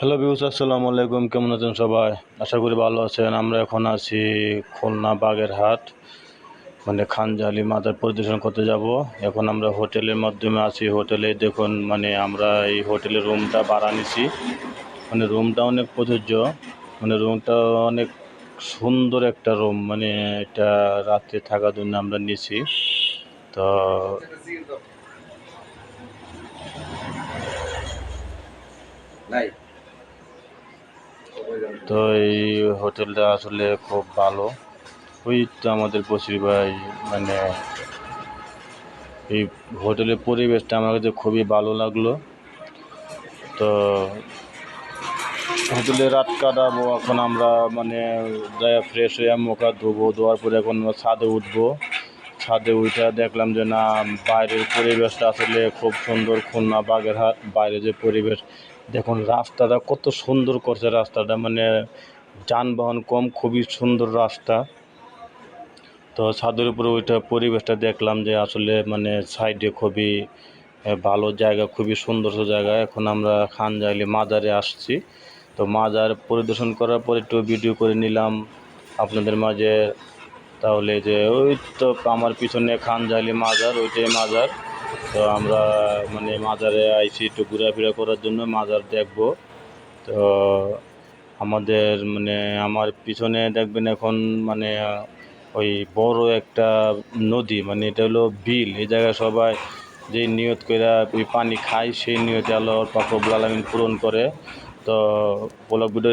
Hello views আসসালামু আলাইকুম। কেমন আছেন সবাই? আশা করি ভালো আছেন। আমরা এখন আছি খুলনা বাগেরহাট মানে খানজালি মাজার পরিদর্শন করতে যাব। এখন আমরা হোটেলের মাধ্যমে আছি। হোটেলে দেখুন মানে আমরা এই হোটেলের রুমটা ভাড়া নিছি। মানে রুমটা অনেক প্রযোজ্য। মানে রুমটা অনেক সুন্দর একটা রুম। মানে এটা রাত্রে থাকার জন্য আমরা নিছি। তো নাই তো এই হোটেলটা আসলে খুব ভালো। ওই তো আমাদের বসির ভাই মানে এই হোটেলের পরিবেশটা আমার কাছে খুবই ভালো লাগল। তো হোটেলে রাত কাটাবো, এখন আমরা মানে যাই ফ্রেশ হয়ে হাত ধোবো, ধোয়ার পরে এখন ছাদে উঠবো। ছাদে উঠে দেখলাম যে না, বাইরের পরিবেশটা আসলে খুব সুন্দর, খুলনা বাগেরহাট, বাইরে যে পরিবেশ দেখুন, রাস্তাটা কত সুন্দর করছে রাস্তাটা মানে যানবাহন কম, খুবই সুন্দর রাস্তা। তো ছাদের উপরে ওইটা পরিবেশটা দেখলাম যে আসলে মানে সাইডে খুবই ভালো জায়গা, খুবই সুন্দর জায়গা। এখন আমরা খান খানজাইলি মাজারে আসছি। তো মাজার পরিদর্শন করার পর একটু ভিডিও করে নিলাম আপনাদের মাঝে। তাহলে যে ওই তো আমার পিছনে খান খানজাইলি মাজার, ওইটাই মাজার। তো আমরা মানে মাজারে আইছি একটু ঘোরাফেরা করার জন্য, মাজার দেখব। তো আমাদের মানে আমার পিছনে দেখবেন এখন মানে ওই বড় একটা নদী মানে এটা হলো বিল। এই জায়গায় সবাই যে নিয়ত করে ওই পানি খায়, সেই নিয়তে আল্লাহর পাক রব্বুল আলামিন পূরণ করে। তো ভিডিও